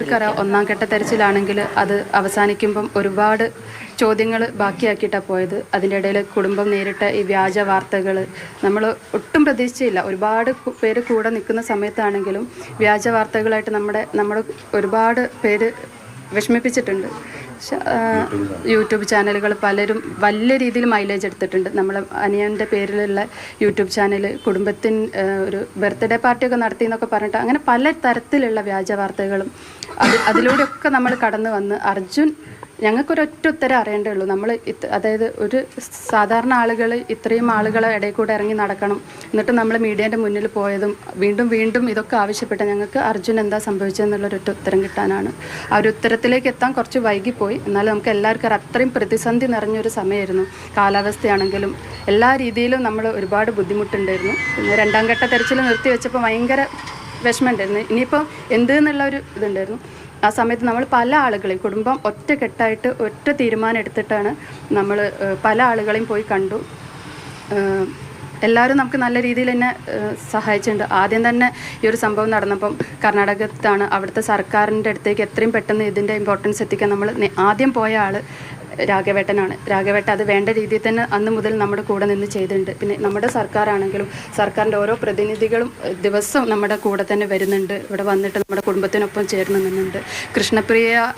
നമുക്കറിയാം ഒന്നാം ഘട്ട തെരച്ചിലാണെങ്കിൽ അത് അവസാനിക്കുമ്പം ഒരുപാട് ചോദ്യങ്ങൾ ബാക്കിയാക്കിയിട്ടാണ് പോയത്. അതിന്റെ ഇടയിൽ കുടുംബം നേരിട്ട ഈ വ്യാജ വാർത്തകൾ നമ്മൾ ഒട്ടും പ്രതീക്ഷിച്ചില്ല. ഒരുപാട് പേര് കൂടെ നിൽക്കുന്ന സമയത്താണെങ്കിലും വ്യാജ വാർത്തകളായിട്ട് നമ്മുടെ നമ്മുടെ ഒരുപാട് പേര് വിഷമിപ്പിച്ചിട്ടുണ്ട്. യൂട്യൂബ് ചാനലുകൾ പലരും വലിയ രീതിയിൽ മൈലേജ് എടുത്തിട്ടുണ്ട്. നമ്മൾ അനിയന്റെ പേരിലുള്ള യൂട്യൂബ് ചാനൽ കുടുംബത്തിന് ഒരു ബർത്ത്ഡേ പാർട്ടിയൊക്കെ നടത്തി എന്നൊക്കെ പറഞ്ഞിട്ട് അങ്ങനെ പല തരത്തിലുള്ള വ്യാജ വാർത്തകളും അത് അതിലൂടെയൊക്കെ നമ്മൾ കടന്നു വന്ന് അർജുൻ ഞങ്ങൾക്കൊരൊറ്റ ഉത്തരം അറിയേണ്ടേ ഉള്ളൂ നമ്മൾ അതായത് ഒരു സാധാരണ ആളുകൾ ഇത്രയും ആളുകളെ ഇടയിൽ കൂടെ ഇറങ്ങി നടക്കണം. എന്നിട്ട് നമ്മൾ മീഡിയേന്റെ മുന്നിൽ പോയതും വീണ്ടും വീണ്ടും ഇതൊക്കെ ആവശ്യപ്പെട്ട ഞങ്ങൾക്ക് അർജുൻ എന്താ സംഭവിച്ചതെന്നുള്ളൊരൊറ്റ ഉത്തരം കിട്ടാനാണ്. ആ ഒരു ഉത്തരത്തിലേക്ക് എത്താൻ കുറച്ച് വൈകിപ്പോയി. എന്നാലും നമുക്ക് എല്ലാവർക്കും അത്രയും പ്രതിസന്ധി നിറഞ്ഞൊരു സമയമായിരുന്നു. കാലാവസ്ഥയാണെങ്കിലും എല്ലാ രീതിയിലും നമ്മൾ ഒരുപാട് ബുദ്ധിമുട്ടുണ്ടായിരുന്നു. പിന്നെ രണ്ടാം ഘട്ട തെരച്ചിൽ നിർത്തി വെച്ചപ്പോൾ ഭയങ്കര വിഷമമുണ്ടായിരുന്നു. ഇനിയിപ്പോൾ എന്ത് എന്നുള്ള ഒരു ഇതുണ്ടായിരുന്നു. ആ സമയത്ത് നമ്മൾ പല ആളുകളെയും കുടുംബം ഒറ്റക്കെട്ടായിട്ട് ഒറ്റ തീരുമാനം എടുത്തിട്ടാണ് നമ്മൾ പല ആളുകളെയും പോയി കണ്ടു. എല്ലാവരും നമുക്ക് നല്ല രീതിയിൽ തന്നെ സഹായിച്ചിട്ടുണ്ട്. ആദ്യം തന്നെ ഈ ഒരു സംഭവം നടന്നപ്പം കർണാടകത്താണ് അവിടുത്തെ സർക്കാരിന്റെ അടുത്തേക്ക് എത്രയും പെട്ടെന്ന് ഇതിന്റെ ഇമ്പോർട്ടൻസ് എത്തിക്കാൻ നമ്മൾ ആദ്യം പോയ ആൾ രാഘവേട്ടനാണ്. രാഘവേട്ടൻ അത് വേണ്ട രീതിയിൽ തന്നെ അന്ന് മുതൽ നമ്മുടെ കൂടെ നിന്ന് ചെയ്തിട്ടുണ്ട്. പിന്നെ നമ്മുടെ സർക്കാരാണെങ്കിലും സർക്കാരിന്റെ ഓരോ പ്രതിനിധികളും ദിവസം നമ്മുടെ കൂടെ തന്നെ വരുന്നുണ്ട്. ഇവിടെ വന്നിട്ട് നമ്മുടെ കുടുംബത്തിനൊപ്പം ചേർന്ന് നിന്നുണ്ട്. കൃഷ്ണപ്രിയ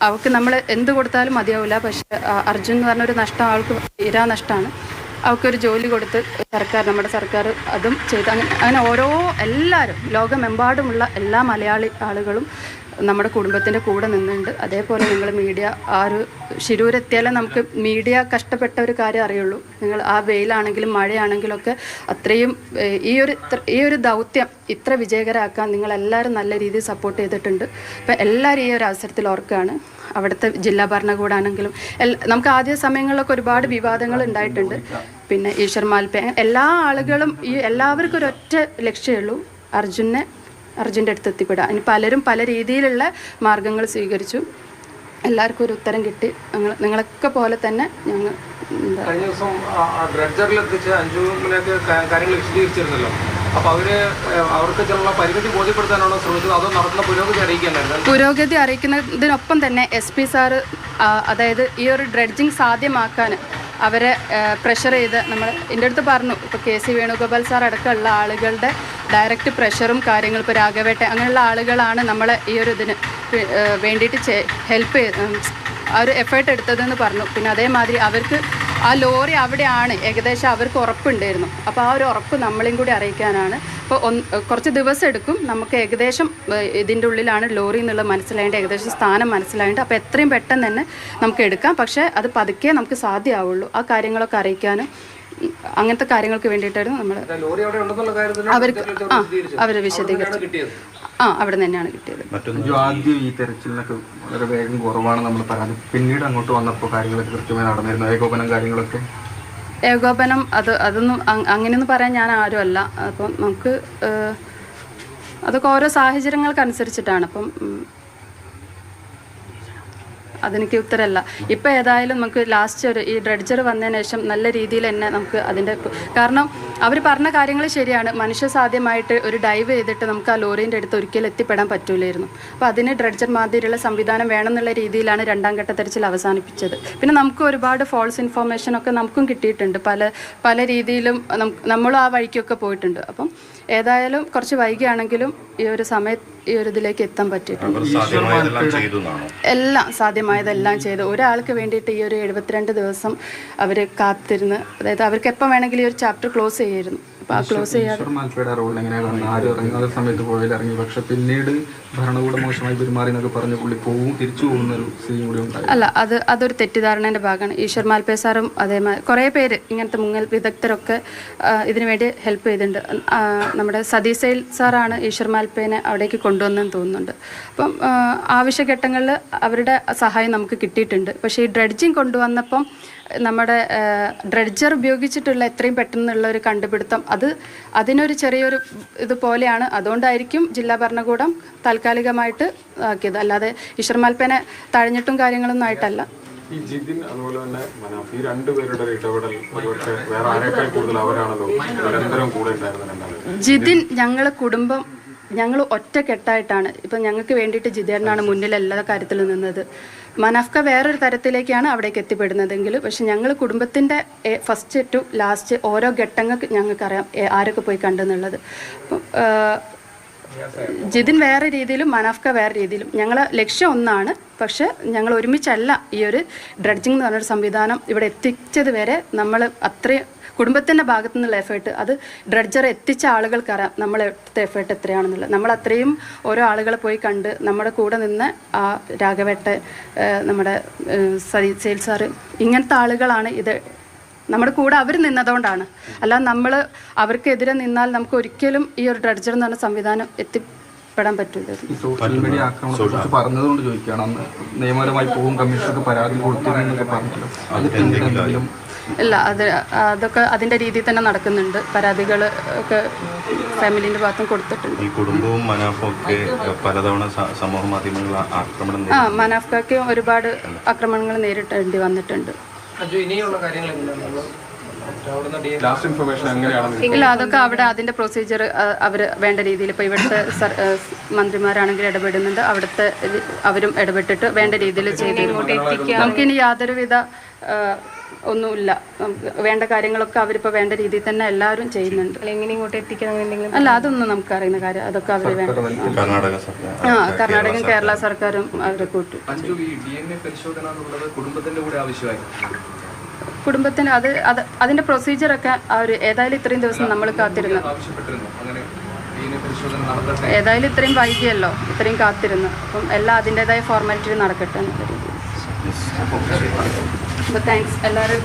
അവൾക്ക് നമ്മൾ എന്ത് കൊടുത്താലും മതിയാവില്ല. പക്ഷേ അർജുൻ എന്ന് പറഞ്ഞൊരു നഷ്ടം അവൾക്ക് തീരാ നഷ്ടമാണ്. അവൾക്കൊരു ജോലി കൊടുത്ത് സർക്കാർ നമ്മുടെ സർക്കാർ അതും ചെയ്ത്. അങ്ങനെ അങ്ങനെ ഓരോ എല്ലാവരും ലോകമെമ്പാടുമുള്ള എല്ലാ മലയാളി ആളുകളും നമ്മുടെ കുടുംബത്തിന്റെ കൂടെ നിന്നുണ്ട് അതേപോലെ നിങ്ങൾ മീഡിയ ആ ഒരു ശിരൂരെത്തിയാലേ നമുക്ക് മീഡിയ കഷ്ടപ്പെട്ട ഒരു കാര്യം അറിയുള്ളൂ. നിങ്ങൾ ആ വെയിലാണെങ്കിലും മഴയാണെങ്കിലും ഒക്കെ അത്രയും ഈ ഒരു ഈ ഒരു ദൗത്യം ഇത്ര വിജയകരമാക്കാൻ നിങ്ങളെല്ലാവരും നല്ല രീതിയിൽ സപ്പോർട്ട് ചെയ്തിട്ടുണ്ട്. അപ്പം എല്ലാവരും ഈ ഒരു അവസരത്തിൽ ഓർക്കുകയാണ്. അവിടുത്തെ ജില്ലാ ഭരണകൂടാണെങ്കിലും നമുക്ക് ആദ്യ സമയങ്ങളിലൊക്കെ ഒരുപാട് വിവാദങ്ങൾ ഉണ്ടായിട്ടുണ്ട്. പിന്നെ ഈശ്വർ മാൽപ്പ എല്ലാ ആളുകളും ഈ എല്ലാവർക്കും ഒരൊറ്റ ലക്ഷ്യമേ ഉള്ളൂ. അർജുനെ അർജുന്റെ അടുത്ത് എത്തിപ്പെടുക. അതിന് പലരും പല രീതിയിലുള്ള മാർഗങ്ങൾ സ്വീകരിച്ചു. എല്ലാവർക്കും ഒരു ഉത്തരം കിട്ടി. ഞങ്ങൾ നിങ്ങളൊക്കെ പോലെ തന്നെ ഞങ്ങൾ കഴിഞ്ഞ ദിവസം ഡ്രഡ്ജറിൽ എത്തിച്ച് കാര്യങ്ങൾ വിശദീകരിച്ചിരുന്നല്ലോ. അപ്പൊ അവർ ഏഹ്, അവർക്ക് ചില പരിമിതി ബോധ്യപ്പെടുത്താനാണോ ശ്രമിച്ചത്? അതോ നടത്തുന്ന പുരോഗതി അറിയിക്കാനായിരുന്നു? പുരോഗതി അറിയിക്കുന്നതിനൊപ്പം തന്നെ എസ് പി സാറ് അതായത് ഈ ഒരു ഡ്രഡ്ജിങ് സാധ്യമാക്കാൻ അവരെ പ്രഷർ ചെയ്ത് നമ്മൾ എന്റെ അടുത്ത് പറഞ്ഞു. ഇപ്പോൾ കെ സി വേണുഗോപാൽ സാർ അടക്കമുള്ള ആളുകളുടെ ഡയറക്റ്റ് പ്രഷറും കാര്യങ്ങൾ ഇപ്പോൾ രാഘവേട്ട അങ്ങനെയുള്ള ആളുകളാണ് നമ്മളെ ഈ ഒരു ഇതിന് വേണ്ടിയിട്ട് ഹെൽപ്പ് ആ ഒരു എഫേർട്ട് എടുത്തതെന്ന് പറഞ്ഞു. പിന്നെ അതേമാതിരി അവർക്ക് ആ ലോറി അവിടെയാണ്. ഏകദേശം അവർക്ക് ഉറപ്പുണ്ടായിരുന്നു. അപ്പോൾ ആ ഒരു ഉറപ്പ് നമ്മളെയും കൂടി അറിയിക്കാനാണ്. അപ്പോൾ കുറച്ച് ദിവസം എടുക്കും. നമുക്ക് ഏകദേശം ഇതിന്റെ ഉള്ളിലാണ് ലോറി എന്നുള്ളത് മനസ്സിലായിട്ട് ഏകദേശം സ്ഥാനം മനസ്സിലായിട്ട് അപ്പോൾ എത്രയും പെട്ടെന്ന് തന്നെ നമുക്ക് എടുക്കാം. പക്ഷേ അത് പതുക്കെ നമുക്ക് സാധ്യമാവുള്ളൂ. ആ കാര്യങ്ങളൊക്കെ അറിയിക്കാനും അങ്ങനത്തെ കാര്യങ്ങൾക്ക് വേണ്ടിയിട്ടായിരുന്നു നമ്മൾ ലോറി അവിടെ ഉണ്ടെന്നുള്ള കാര്യത്തിൽ അവർക്ക് ആ അവരെ വിശദീകരിച്ചു ആ അവിടെ തന്നെയാണ് കിട്ടിയത്. ആദ്യം ഈ തെരച്ചിലിനൊക്കെ വളരെ വേഗം കുറവാണ് നമ്മൾ പരാതി പിന്നീട് അങ്ങോട്ട് വന്നപ്പോൾ കാര്യങ്ങളൊക്കെ കൃത്യമായി നടന്നിരുന്നു. ഏകോപനം കാര്യങ്ങളൊക്കെ? ഏകോപനം അത് അതൊന്നും അങ്- അങ്ങനെയൊന്നും പറയാൻ ഞാൻ ആരുമല്ല അപ്പം നമുക്ക് അതൊക്കെ ഓരോ സാഹചര്യങ്ങൾക്കനുസരിച്ചിട്ടാണ്. അപ്പം അതെനിക്ക് ഉത്തരമല്ല ഇപ്പം ഏതായാലും നമുക്ക് ലാസ്റ്റ് ഒരു ഈ ഡ്രഡ്ജർ വന്നതിന് ശേഷം നല്ല രീതിയിൽ തന്നെ നമുക്ക് അതിന്റെ കാരണം അവർ പറഞ്ഞ കാര്യങ്ങൾ ശരിയാണ്. മനുഷ്യ സാധ്യമായിട്ട് ഒരു ഡൈവ് ചെയ്തിട്ട് നമുക്ക് ആ ലോറീന്റെ അടുത്ത് ഒരിക്കലും എത്തിപ്പെടാൻ പറ്റൂലായിരുന്നു. അപ്പോൾ അതിന് ഡ്രഡ്ജർ മാതിരിയുള്ള സംവിധാനം വേണമെന്നുള്ള രീതിയിലാണ് രണ്ടാം ഘട്ട തെരച്ചിൽ അവസാനിപ്പിച്ചത്. പിന്നെ നമുക്ക് ഒരുപാട് ഫോൾസ് ഇൻഫോർമേഷൻ ഒക്കെ നമുക്കും കിട്ടിയിട്ടുണ്ട്. പല പല രീതിയിലും നമ്മളും ആ വഴിക്കൊക്കെ പോയിട്ടുണ്ട്. അപ്പം ഏതായാലും കുറച്ച് വൈകിയാണെങ്കിലും ഈ ഒരു സമയത്ത് ഈ ഒരു ഇതിലേക്ക് എത്താൻ പറ്റിയിട്ടുണ്ട്. എല്ലാം സാധ്യമായതെല്ലാം ചെയ്തു. ഒരാൾക്ക് വേണ്ടിയിട്ട് ഈ ഒരു എഴുപത്തിരണ്ട് ദിവസം അവർ കാത്തിരുന്ന് അതായത് അവർക്ക് എപ്പം വേണമെങ്കിലും ഈ ഒരു ചാപ്റ്റർ ക്ലോസ് ചെയ്യായിരുന്നു. അപ്പോൾ ആ ക്ലോസ് ചെയ്യാതെ ഈശ്വർ മാൽപ്പയുടെ റോൾ എങ്ങനെയാണ് കാണുന്നത്? ആരും ഇറങ്ങി അതേ സമയത്ത് പുഴയിൽ ഇറങ്ങി. പക്ഷെ പിന്നീട് ഭരണകൂടം മോശമായി പെരുമാറി എന്നൊക്കെ പറഞ്ഞ് പുള്ളി പോവും തിരിച്ചു പോകുന്ന ഒരു സീൻ കൂടി ഉണ്ടായി. അല്ല അത് അതൊരു തെറ്റിദ്ധാരണേന്റെ ഭാഗമാണ്. ഈശ്വർ മാൽപേ സാറും അതേമാതിരി കുറേ പേര് ഇങ്ങനത്തെ മുങ്ങൽ വിദഗ്ധരൊക്കെ ഇതിനു വേണ്ടി ഹെൽപ്പ് ചെയ്തിട്ടുണ്ട്. നമ്മുടെ സതീസൈൽ സാറാണ് ഈശ്വർ മാൽപേനെ അവിടേക്ക് കൊണ്ടുവന്നെന്ന് തോന്നുന്നുണ്ട്. അപ്പം ആവശ്യഘട്ടങ്ങളിൽ അവരുടെ സഹായം നമുക്ക് കിട്ടിയിട്ടുണ്ട്. പക്ഷേ ഈ ഡ്രഡ്ജിങ് കൊണ്ടുവന്നപ്പം നമ്മുടെ ഡ്രഡ്ജർ ഉപയോഗിച്ചിട്ടുള്ള എത്രയും പെട്ടെന്നുള്ള ഒരു കണ്ടുപിടുത്തം അത് അതിനൊരു ചെറിയൊരു ഇതുപോലെയാണ് അതുകൊണ്ടായിരിക്കും ജില്ലാ ഭരണകൂടം താൽക്കാലികമായിട്ട് ആക്കിയത്. അല്ലാതെ ഈശ്വർ മാൽപ്പേനെ തഴഞ്ഞിട്ടും കാര്യങ്ങളൊന്നും ആയിട്ടല്ല. ഈ ജിതിൻ അതുപോലെ തന്നെ മനാഫ് ഈ രണ്ടുപേരുടെ ഒരു ഇടപെടൽ ഒരുപക്ഷെ വേറെ ആരെക്കാൾ കൂടുതൽ അവരാണല്ലോ നിരന്തരം കൂടെ ജിതിൻ ഞങ്ങൾ കുടുംബം ഞങ്ങൾ ഒറ്റക്കെട്ടായിട്ടാണ് ഇപ്പം ഞങ്ങൾക്ക് വേണ്ടിയിട്ട് ജിതേറിനാണ് മുന്നിൽ എല്ലാ കാര്യത്തിലും നിന്നത്. മനാഫ്ക വേറൊരു തരത്തിലേക്കാണ് അവിടേക്ക് എത്തിപ്പെടുന്നതെങ്കിലും പക്ഷെ ഞങ്ങൾ കുടുംബത്തിന്റെ ഫസ്റ്റ് ടു ലാസ്റ്റ് ഓരോ ഘട്ടങ്ങൾക്ക് ഞങ്ങൾക്കറിയാം ആരൊക്കെ പോയി കണ്ടെന്നുള്ളത്. ജിതിൻ വേറെ രീതിയിലും മനാഫ്ക വേറെ രീതിയിലും. ഞങ്ങളെ ലക്ഷ്യം ഒന്നാണ് പക്ഷെ ഞങ്ങൾ ഒരുമിച്ചല്ല ഈ ഒരു ഡ്രഡ്ജിങ് എന്ന് പറഞ്ഞൊരു സംവിധാനം ഇവിടെ എത്തിച്ചത് വരെ നമ്മൾ അത്രയും കുടുംബത്തിന്റെ ഭാഗത്തു നിന്നുള്ള എഫേർട്ട് അത് ഡ്രഡ്ജർ എത്തിച്ച ആളുകൾക്കറിയാം നമ്മൾ എടുത്ത എഫേർട്ട് എത്രയാണെന്നുള്ളത്. നമ്മൾ അത്രയും ഓരോ ആളുകളെ പോയി കണ്ട് നമ്മുടെ കൂടെ നിന്ന് ആ രാഘവേട്ട നമ്മുടെ സതി സെയിൽ സാറ് ഇങ്ങനത്തെ ആളുകളാണ് ഇത് നമ്മുടെ കൂടെ അവർ നിന്നതുകൊണ്ടാണ്. അല്ലാതെ നമ്മൾ അവർക്കെതിരെ നിന്നാൽ നമുക്ക് ഒരിക്കലും ഈ ഒരു ഡ്രഡ്ജർ എന്ന് പറഞ്ഞ സംവിധാനം എത്തിപ്പെടാൻ പറ്റില്ല സോഷ്യൽ മീഡിയ ആക്രമണത്തെ കുറിച്ച് പറഞ്ഞതുകൊണ്ട് ചോദിക്കുകയാണ്. അന്ന് നിയമപരമായി പോകും പരാതി കൊടുത്തിരുന്നൊക്കെ പറഞ്ഞല്ലോ അതിൽ എന്തെങ്കിലും ഇല്ല അത് അതൊക്കെ അതിന്റെ രീതിയിൽ തന്നെ നടക്കുന്നുണ്ട്. പരാതികൾ ഒക്കെ ഫാമിലിന്റെ ഭാഗത്തും കൊടുത്തിട്ടുണ്ട്. ഈ കുടുംബവും മനാഫൊക്കെ ഒക്കെ പലതവണ സമൂഹ മാധ്യമങ്ങൾ ആക്രമണം ആ നേരിടുന്നു. ഒരുപാട് ആക്രമണങ്ങൾ നേരിട്ടേണ്ടി വന്നിട്ടുണ്ട്. അഞ്ജു ഇനിയുള്ള കാര്യങ്ങൾ ഇല്ല അതൊക്കെ അവിടെ അതിന്റെ പ്രൊസീജിയർ അവർ വേണ്ട രീതിയിൽ ഇപ്പോൾ ഇവിടുത്തെ മന്ത്രിമാരാണെങ്കിൽ ഇടപെടുന്നുണ്ട്. അവിടുത്തെ അവരും ഇടപെട്ടിട്ട് വേണ്ട രീതിയിൽ ചെയ്തു. നമുക്കിനി യാതൊരുവിധ ഒന്നുമില്ല. നമുക്ക് വേണ്ട കാര്യങ്ങളൊക്കെ അവരിപ്പോൾ വേണ്ട രീതിയിൽ തന്നെ എല്ലാവരും ചെയ്യുന്നുണ്ട്. എങ്ങനെ ഇങ്ങോട്ട് എത്തിക്കണം എന്തെങ്കിലും അല്ല അതൊന്നും നമുക്ക് അറിയുന്ന കാര്യം അതൊക്കെ അവർ വേണ്ട. ആ കർണാടകയും കേരള സർക്കാരും അവരെ കൂട്ടും. കുടുംബത്തിന്റെ കൂടെ കുടുംബത്തിന് അത് അത് അതിന്റെ പ്രൊസീജിയറൊക്കെ അവർ ഏതായാലും ഇത്രയും ദിവസം നമ്മൾ കാത്തിരുന്നു. ഏതായാലും ഇത്രയും വൈകിയല്ലോ. ഇത്രയും കാത്തിരുന്നു. അപ്പം എല്ലാം അതിന്റെതായ ഫോർമാലിറ്റി നടക്കട്ടെ എന്നുള്ള രീതിയിൽ. അപ്പോൾ താങ്ക്സ് എല്ലാവരും